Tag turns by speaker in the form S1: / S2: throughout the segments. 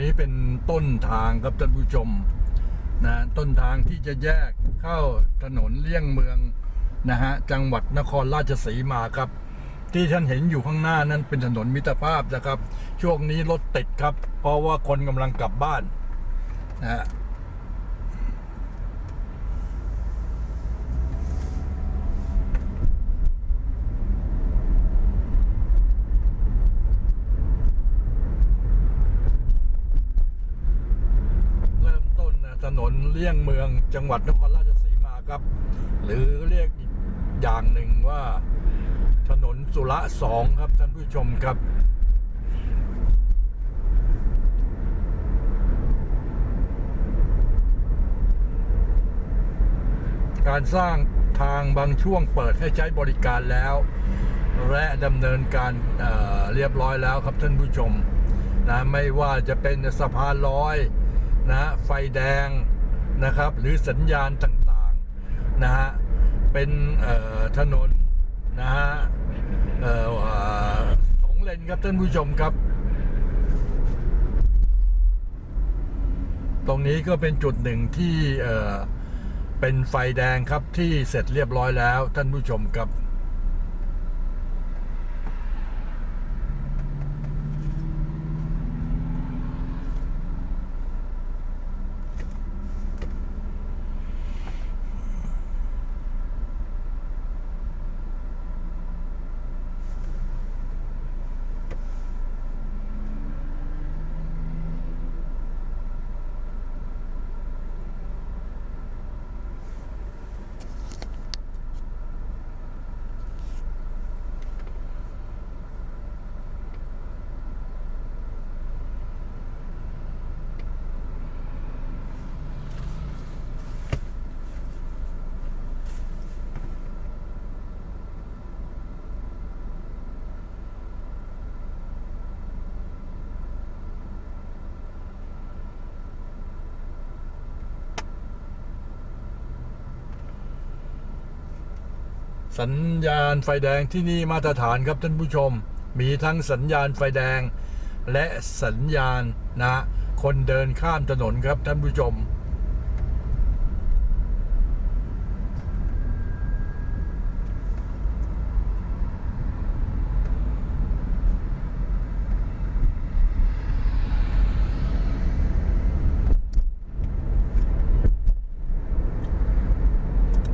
S1: นี้เป็นต้นทางครับท่านผู้ชมนะต้นทางที่จะแยกเข้าถนนเลี่ยงเมืองนะฮะจังหวัดนครราชสีมาครับ ที่ท่านเห็นอยู่ข้างหน้านั้นเป็นถนนมิตรภาพนะครับ ช่วงนี้รถติดครับ เพราะว่าคนกำลังกลับบ้านนะฮะ เริ่มต้ นนะถนนเลี่ยงเมืองจังหวัดนครราชสีมาครับ หรือเรียกอีกอย่างหนึ่งว่าถนนสุระสองครับท่านผู้ชมครับการสร้างทางบางช่วงเปิดให้ใช้บริการแล้ว และดำเนินการเเรียบร้อยแล้วครับท่านผู้ชมนะไม่ว่าจะเป็นสะพานลอย นะไฟแดงนะครับ หรือสัญญาณต่างๆนะฮะเป็นถนนนะฮะสองเลนครับท่านผู้ชมครับ ตรงนี้ก็เป็นจุดหนึ่งที่เเป็นไฟแดงครับที่เสร็จเรียบร้อยแล้วท่านผู้ชมครับ สัญญาณไฟแดงที่นี่มาตรฐานครับท่านผู้ชม มีทั้งสัญญาณไฟแดง และสัญญาณนะ คนเดินข้ามถนนครับท่านผู้ชม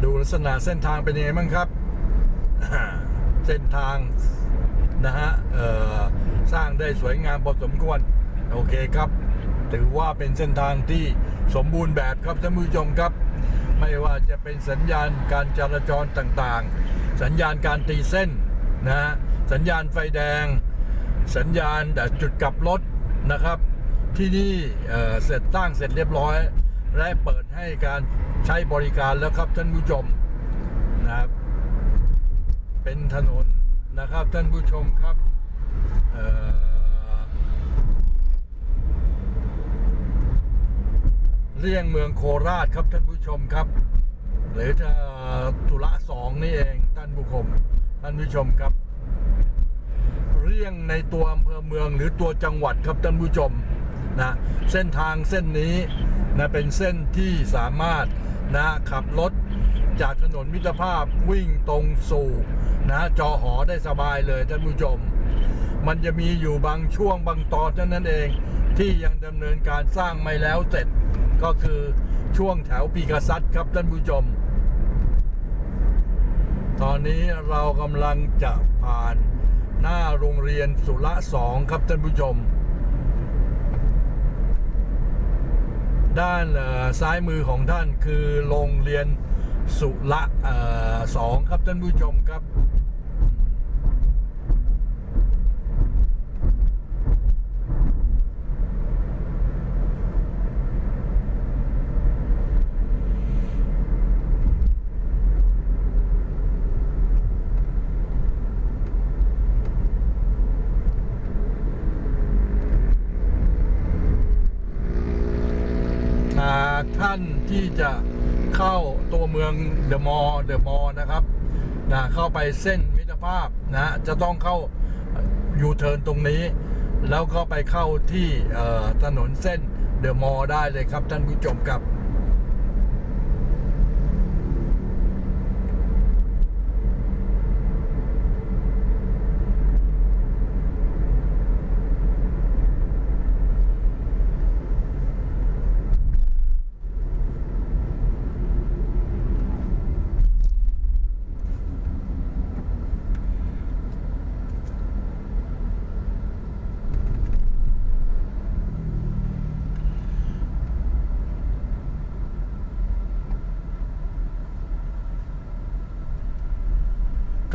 S1: ดูลักษณะเส้นทางเป็นยังไงบ้างครับ เส้นทางนะฮะสร้างได้สวยงามพอสมควร โอเคครับ ถือว่าเป็นเส้นทางที่สมบูรณ์แบบครับท่านผู้ชมครับ ไม่ว่าจะเป็นสัญญาณการจราจรต่างๆ สัญญาณการตีเส้นนะฮะสัญญาณไฟแดง สัญญาณจุดกลับรถนะครับ ที่นี่เเสร็จตั้งเสร็จเรียบร้อย และเปิดให้การใช้บริการแล้วครับท่านผู้ชมนะครับ เป็นถนนนะครับท่านผู้ชมครับเเลี่ยงเมืองโคราชครับท่านผู้ชมครับ หรือจะสุระสองนี่เองท่านผู้ชมท่านผู้ชมครับ เลี่ยงในตัวอำเภอเมืองหรือตัวจังหวัดครับท่านผู้ชมนะเส้นทางเส้นนี้นะเป็นเส้นที่สามารถนะขับรถ จากถนนมิตรภาพวิ่งตรงสู่นะจอหอได้สบายเลยท่านผู้ชม มันจะมีอยู่บางช่วงบางตอนเท่านั้นเองที่ยังดำเนินการสร้างไม่แล้วเสร็จ ก็คือช่วงแถวปีกษัตริย์ครับท่านผู้ชม ตอนนี้เรากำลังจะผ่านหน้าโรงเรียนสุระสองครับท่านผู้ชม ด้านซ้ายมือของท่านคือโรงเรียน สุระออสองครับท่านผู้ชมครับหากท่านที่จะเข้าตัวเมืองเดอะมอลล์เดอะมอลล์นะครับนะเข้าไปเส้นมิตรภาพนะจะต้องเข้ายูเทิร์นตรงนี้ แล้วก็ไปเข้าที่ถนนเส้นเดอะมอลล์ได้เลยครับท่านผู้ชมครับ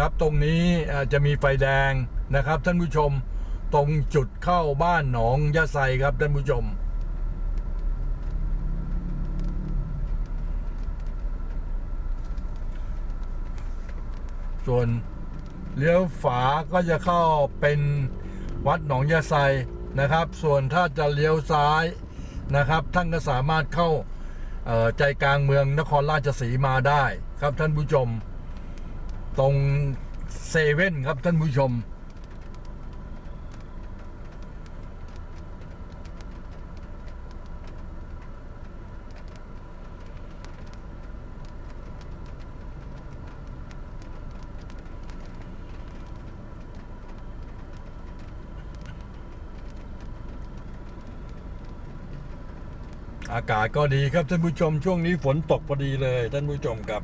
S1: ครับ ตรงนี้จะมีไฟแดงนะครับ ท่านผู้ชมตรงจุดเข้าบ้านหนองยะไซครับท่านผู้ชม ส่วนเลี้ยวฝาก็จะเข้าเป็นวัดหนองยะไซนะครับ ส่วนถ้าจะเลี้ยวซ้ายนะครับ ท่านก็สามารถเข้าใจกลางเมืองนครราชสีมาได้ครับท่านผู้ชม ตรงเซเว่นครับท่านผู้ชม อากาศก็ดีครับท่านผู้ชมช่วงนี้ฝนตกพอดีเลยท่านผู้ชมครับ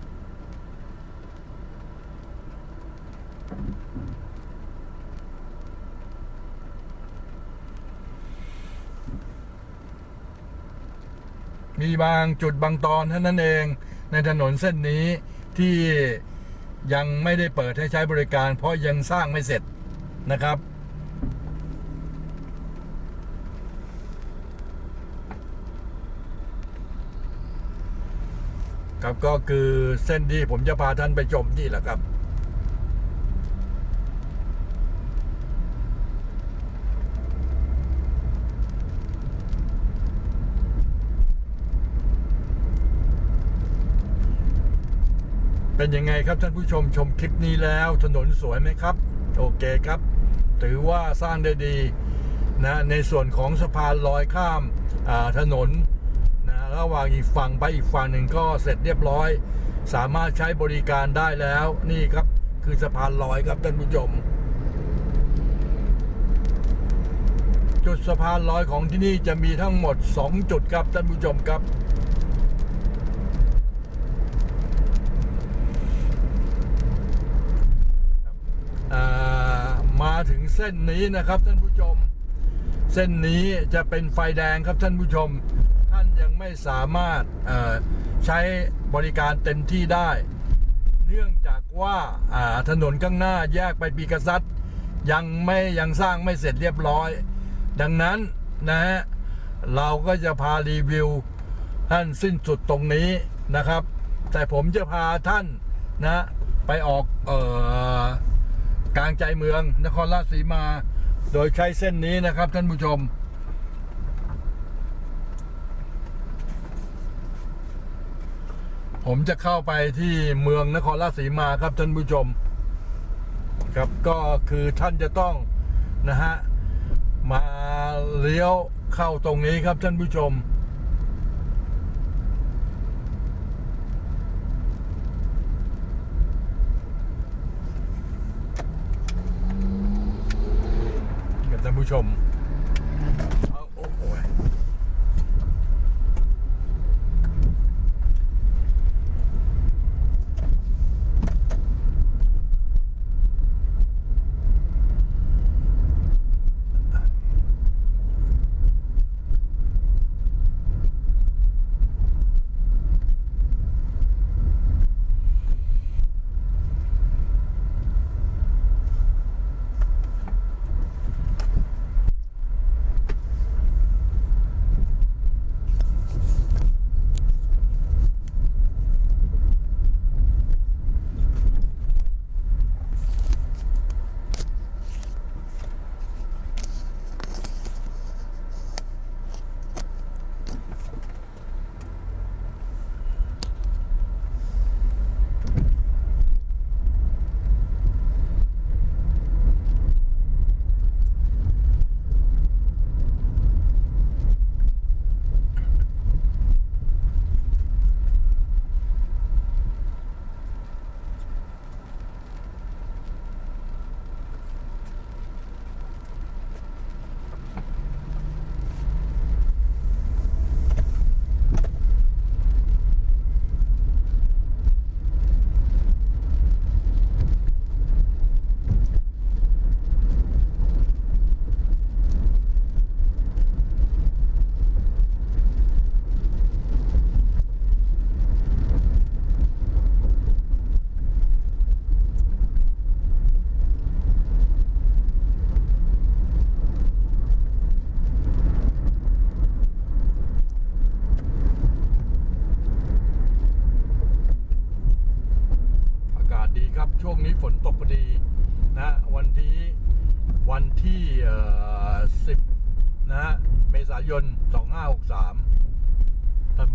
S1: บางจุดบางตอนเท่านั้นเองในถนนเส้นนี้ที่ยังไม่ได้เปิดให้ใช้บริการ เพราะยังสร้างไม่เสร็จนะครับ ครับก็คือเส้นที่ผมจะพาท่านไปชมนี่แหละครับ เป็นยังไงครับท่านผู้ชมชมคลิปนี้แล้วถนนสวยไหมครับ โอเคครับถือว่าสร้างได้ดีนะในส่วนของสะพานลอยข้ามาถนนนะระหว่างอีกฝั่งไปอีกฝั่งหนึ่งก็เสร็จเรียบร้อย สามารถใช้บริการได้แล้วนี่ครับคือสะพานลอยครับท่านผู้ชมจุดสะพานลอยของที่นี่จะมีทั้งหมด 2 จุดครับท่านผู้ชมครับ อ่ามา ถึงเส้นนี้นะครับท่านผู้ชม เส้นนี้จะเป็นไฟแดงครับท่านผู้ชม ท่านยังไม่สามารถใช้บริการเต็มที่ได้ เนื่องจากว่าอ่าถนนข้างหน้าแยกไปปีกษัตริย์ยังไม่ยังสร้างไม่เสร็จเรียบร้อย ดังนั้นนะฮะเราก็จะพารีวิวท่านสิ้นสุดตรงนี้นะครับ แต่ผมจะพาท่านนะไปออกเอ่อ กลางใจเมือง นครราชสีมา โดยใช้เส้นนี้นะครับท่านผู้ชม ผมจะเข้าไปที่เมืองนครราชสีมาครับท่านผู้ชม ครับก็คือท่านจะต้องนะฮะมาเลี้ยวเข้าตรงนี้ครับท่านผู้ชม ท่านผู้ชม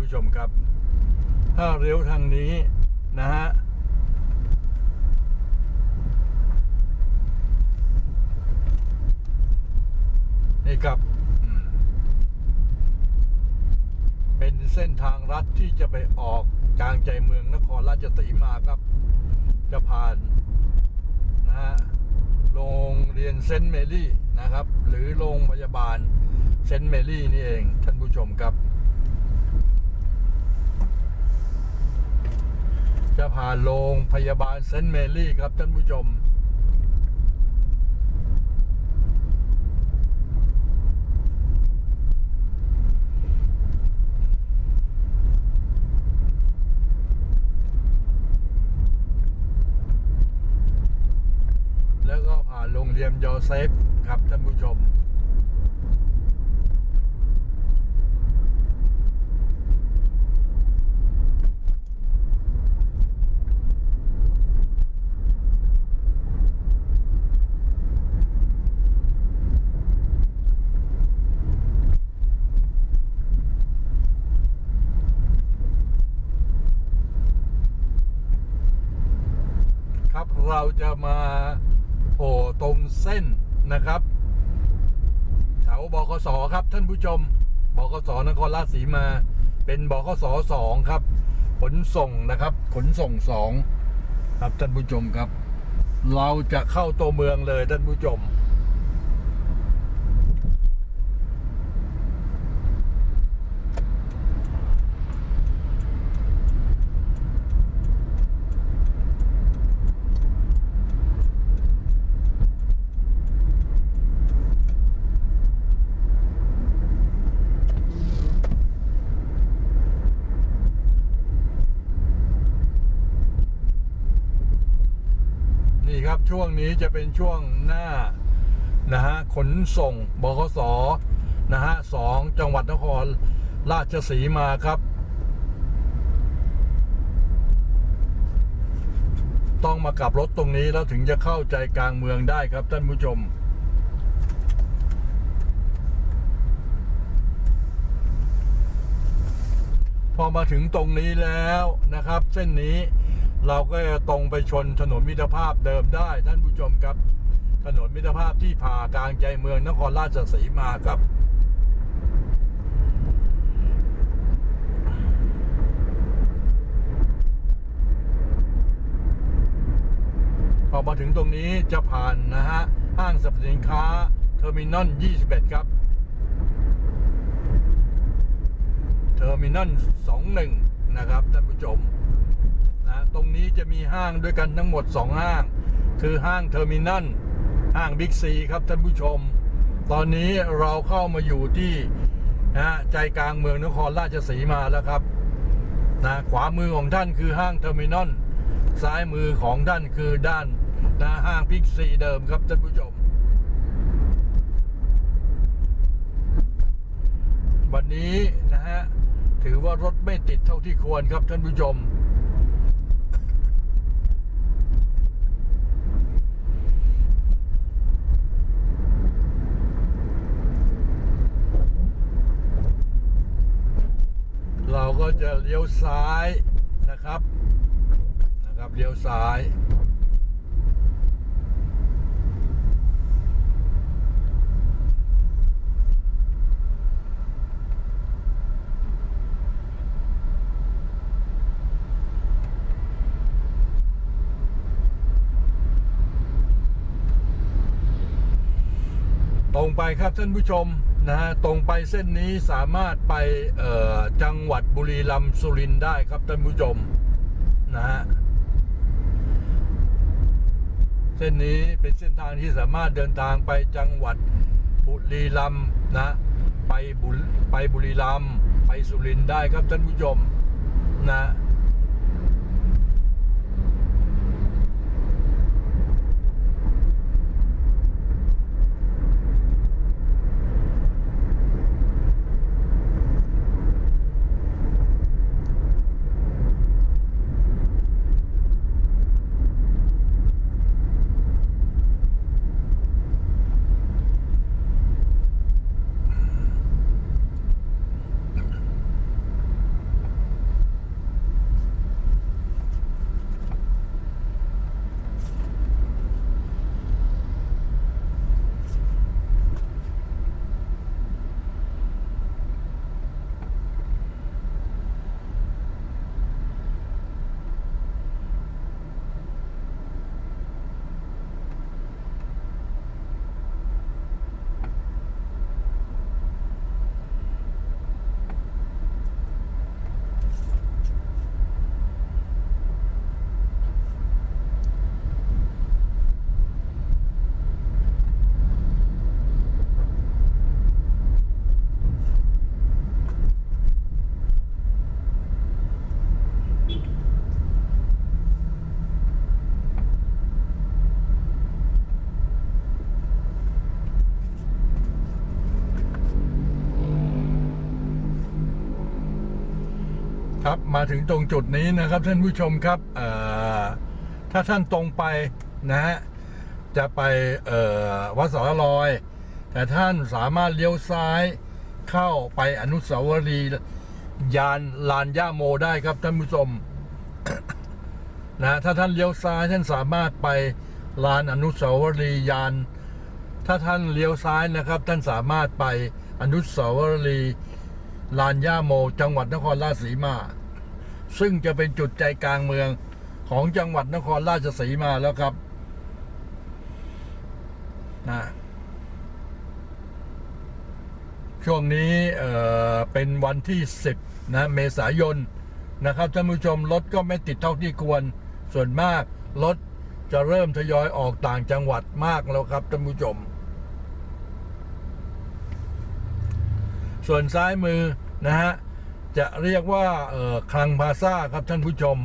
S1: ผู้ชมครับ ถ้าเร็วทางนี้นะฮะนี่ครับ เป็นเส้นทางรัฐที่จะไปออกกลางใจเมืองนครราชสีมาครับ จะผ่านนะฮะโรงเรียนเซนต์เมรี่นะครับ หรือโรงพยาบาลเซนต์เมรี่นี่เองท่านผู้ชมครับ จะผ่านโรงพยาบาลเซนต์เมรี่ครับท่านผู้ชมแล้วก็ผ่านโรงเรียนยอเซฟครับท่านผู้ชม ครับ เราจะมาโผล่ตรงเส้นนะครับแถวบกสครับท่านผู้ชมบกสนครราชสีมา เป็นบกสสองครับ ขนส่งนะครับ ขนส่งสองครับท่านผู้ชมครับ เราจะเข้าตัวเมืองเลยท่านผู้ชม ช่วงนี้จะเป็นช่วงหน้านะฮะขนส่งบขสนะฮะสองจังหวัดนครราชสีมาครับ ต้องมากลับรถตรงนี้แล้วถึงจะเข้าใจกลางเมืองได้ครับท่านผู้ชมพอมาถึงตรงนี้แล้วนะครับ เส้นนี้ เราก็จะตรงไปชนถนนมิตรภาพเดิมได้ท่านผู้ชมครับ ถนนมิตรภาพที่ผ่ากลางใจเมืองนครราชสีมาครับพอมาถึงตรงนี้จะผ่านนะฮะ ห้างสรรพสินค้าเทอร์มินอล 21 ครับเทอร์มินอล 21 นะครับท่านผู้ชม นะตรงนี้จะมีห้างด้วยกันทั้งหมด 2 ห้าง คือห้างเทอร์มินอลห้างบิ๊กซีครับท่านผู้ชม ตอนนี้เราเข้ามาอยู่ที่นะใจกลางเมืองนครราชสีมาแล้วครับนะขวามือของท่านคือห้างเทอร์มินอลซ้ายมือของท่านคือด้านนะห้างบิ๊กซีเดิมครับท่านผู้ชม วันนี้นะฮะ ถือว่ารถไม่ติดเท่าที่ควรครับท่านผู้ชม ก็จะเลี้ยวซ้ายนะครับ นะครับเลี้ยวซ้ายตรงไปครับท่านผู้ชม นะฮะตรงไปเส้นนี้สามารถไปจังหวัดบุรีรัมย์สุรินทร์ได้ครับท่านผู้ชมนะฮะเส้นนี้เป็นเส้นทางที่สามารถเดินทางไปจังหวัดบุรีรัมย์นะ ไปบุไปบุรีรัมย์ไปสุรินทร์ได้ครับท่านผู้ชมนะ น ครับ มาถึงตรงจุดนี้นะครับท่านผู้ชมครับถ้าท่านตรงไปนะฮะจะไปวัดสารลอย แต่ท่านสามารถเลี้ยวซ้ายเข้าไปอนุสาวรีย์ยานลานย่าโมได้ครับท่านผู้ชมนะถ้าท่านเลี้ยวซ้ายท่านสามารถไปลานอนุสาวรีย์ยาน ถ้าท่านเลี้ยวซ้ายนะครับ ท่านสามารถไปอนุสาวรีย์ลานย่าโม จังหวัดนครราชสีมา ซึ่งจะเป็นจุดใจกลางเมืองของจังหวัดนครราชสีมาแล้วครับนะช่วงนี้เเป็นวันที่ 10 นะ เมษายนนะครับท่านผู้ชมรถก็ไม่ติดเท่าที่ควร ส่วนมากรถจะเริ่มทยอยออกต่างจังหวัดมากแล้วครับท่านผู้ชม ส่วนซ้ายมือนะฮะ จะเรียกว่าคลังพาซ่าครับท่านผู้ชม